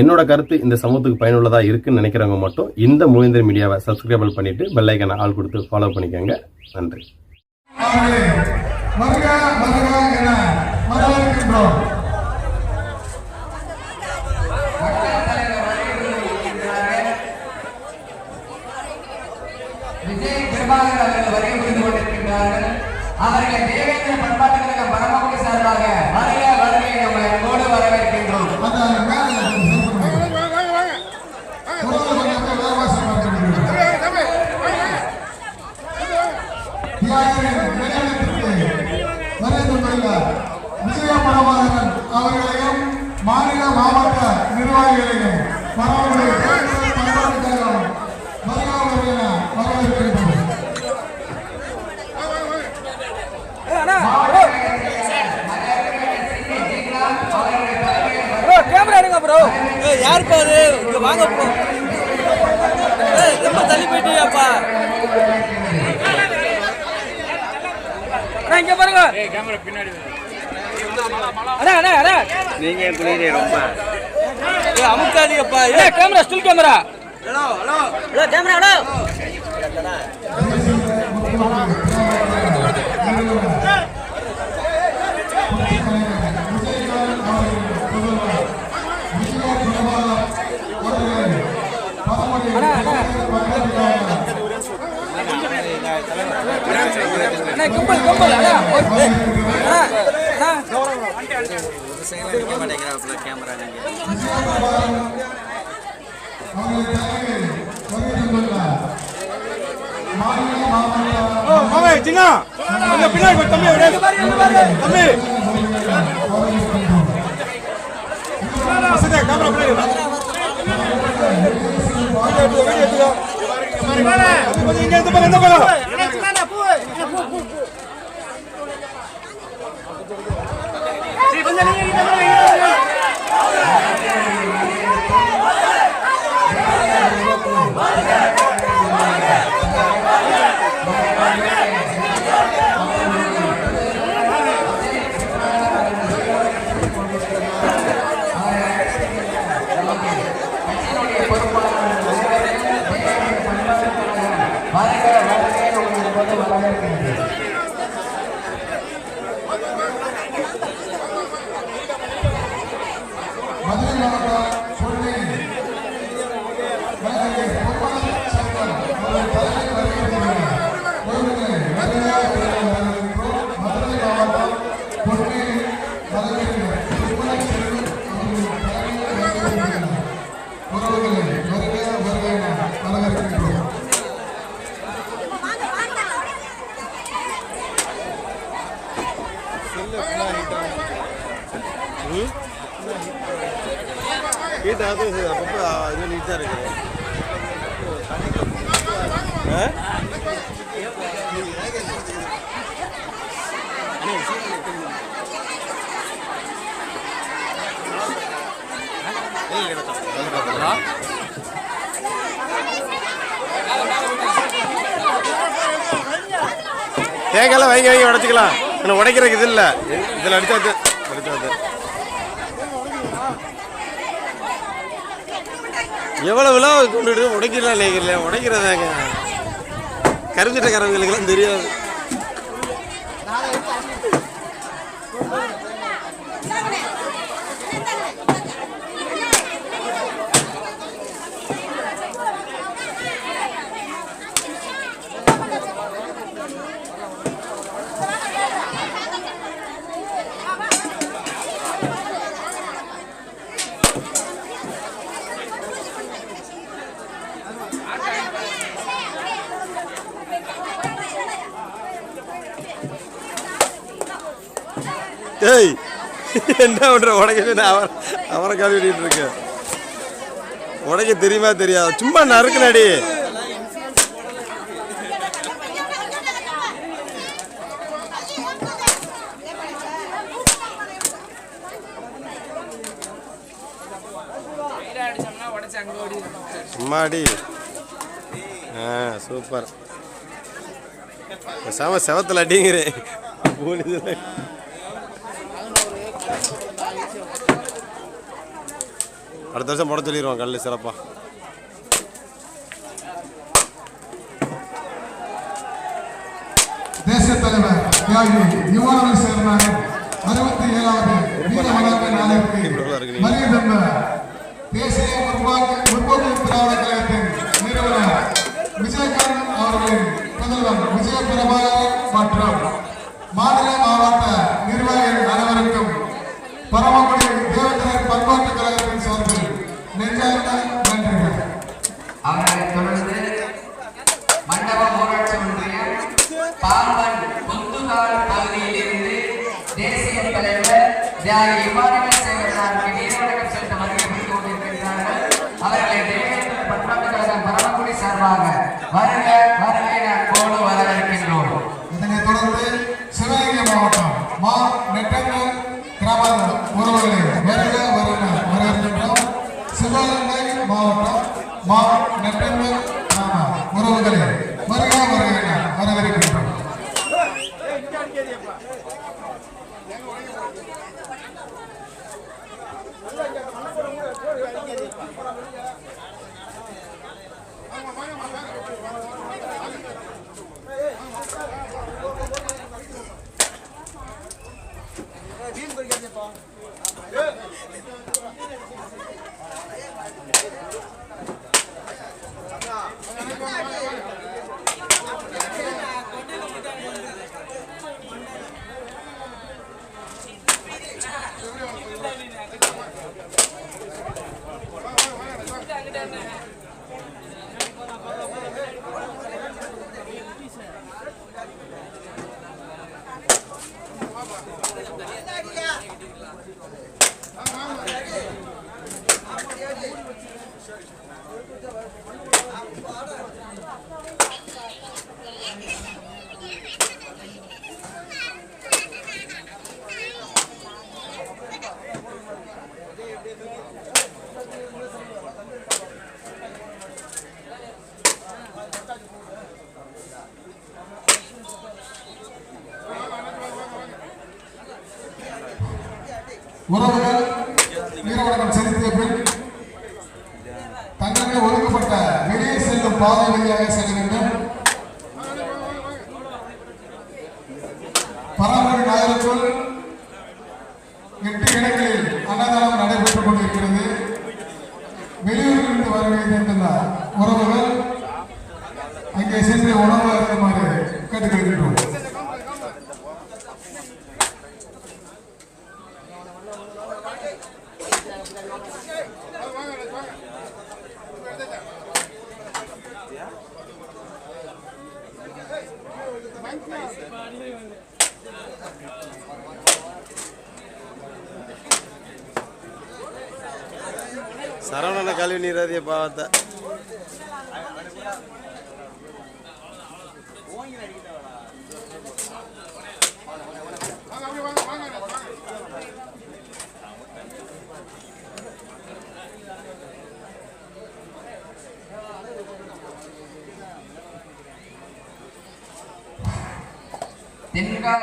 என்னோட கருத்து இந்த சமூகத்துக்கு பயனுள்ளதாக இருக்குன்னு நினைக்கிறவங்க மட்டும் இந்த மூவேந்தர் மீடியாவை சப்ஸ்கிரைபிள் பண்ணிட்டு பெல்லைக்கான ஆள் கொடுத்து ஃபாலோ பண்ணிக்கோங்க. நன்றி. ப்ரோ கேமரா எடுங்க ப்ரோ யாருப்பா அது இங்க வாங்க ப்ரோ ரொம்ப தள்ளி போயிட்டியாப்பா அண்ணா இங்கே பாருங்க ஏய் கேமரா பின்னாடி அண்ணா அண்ணா அண்ணா நீங்கள் புரியுது ரொம்ப. அமுக்காதீங்கப்பா. ஏய் camera still camera hello hello. Hello camera hello. அண்ணா கும்பல் கும்பல். அண்ணா ஏய், அண்ணா. அண்ணா நிக்க மாட்டேங்கிறாப்ல கேமரா நீங்க மாமே சின்ன. பின்னாடி தம்பி தம்பி. வசதியா கேமரா பின்னாடி இங்க இருந்து பாரு, இந்த பக்கம். வருக வீட்டு அது அப்பப்போ இது நீட்டாக இருக்கு தேங்காய்லாம் வாங்கி வாங்கி உடச்சிக்கலாம் ஆனால் உடைக்கிறதுக்கு இது இல்லை. இதில் அடிச்சாச்சு. அடிச்சாச்சு. எவ்வளோ விழா கொண்டுட்டு உடைக்கலாம் இல்லைங்களே உடைக்கிறதாங்க கருஞ்சிட்டக்காரங்களுக்கெல்லாம் தெரியாது. டேய் என்ன பண்ணுற உடைக்க அவரை அவரை கழுவிட்டு இருக்கு உடைக்க தெரியுமா தெரியாது சும்மா நறுக்குனடி. சும்மாடி ஆ சூப்பர். செம செவத்தில் அடிங்கிறேன். போலீஸ் அடுத்த வருஷம் போட சொல்லிடுவோம் கல் சிறப்பாக தேசிய தலைவர் தியாகி யுவானவை சேர்ந்தார். அறுபத்தி ஏழாவது வீர வணக்க நாளுக்கு வருகை தந்த தேசிய முற்போக்கு முற்போக்கு திராவிட கழகத்தின் நிறுவனர் விஜயகாந்த் அவர்களின் முதல்வர் விஜய பிரபாகர் மற்றும் மாநில மாவட்ட நிர்வாகிகள் அனைவருக்கும் பரமக்குடி தேவதனர் பண்பாட்டு கழகத்தின் சார்பில் நெஞ்சார்ந்த நன்றிகள். அவர்களைத் தொடர்ந்து மண்டபம் ஊராட்சி ஒன்றியம் பாம்பன் புத்துகால் பகுதியிலிருந்து தேசிய தலைவர் தியாகி இமானுவேல் சேகரனாருக்கு நீர்வழக்கம் செலுத்த புரிந்து கொண்டிருக்கின்றார்கள் அவர்களை தேவேந்திர பண்பாட்டு கழகம் பரமக்குடி சார்பாக வருக வருக என அன்போடு வரவேற்கின்றோம். இதனைத் தொடர்ந்து சிவகங்கை மாவட்டம் மா நெட்டங்கள் கிராம உறவுகளை உறவுகள் வீரவணக்கம் செலுத்திய பின் தங்களுக்கு ஒதுக்கப்பட்ட வெளியே செல்லும் பாதை வழியாக செல்ல வேண்டும். பராமரி நகருக்குள் எட்டு இடங்களில் அன்னதானம் நடைபெற்றுக் கொண்டிருக்கிறது. வெளியூரிலிருந்து வருகை தந்துள்ள உறவுகள் அங்கே சென்று உணவு அருந்துமாறு கேட்டுக்கொள்கின்றோம். சரவணனை கல்வி நீராதிய பாவத்தை. जिनका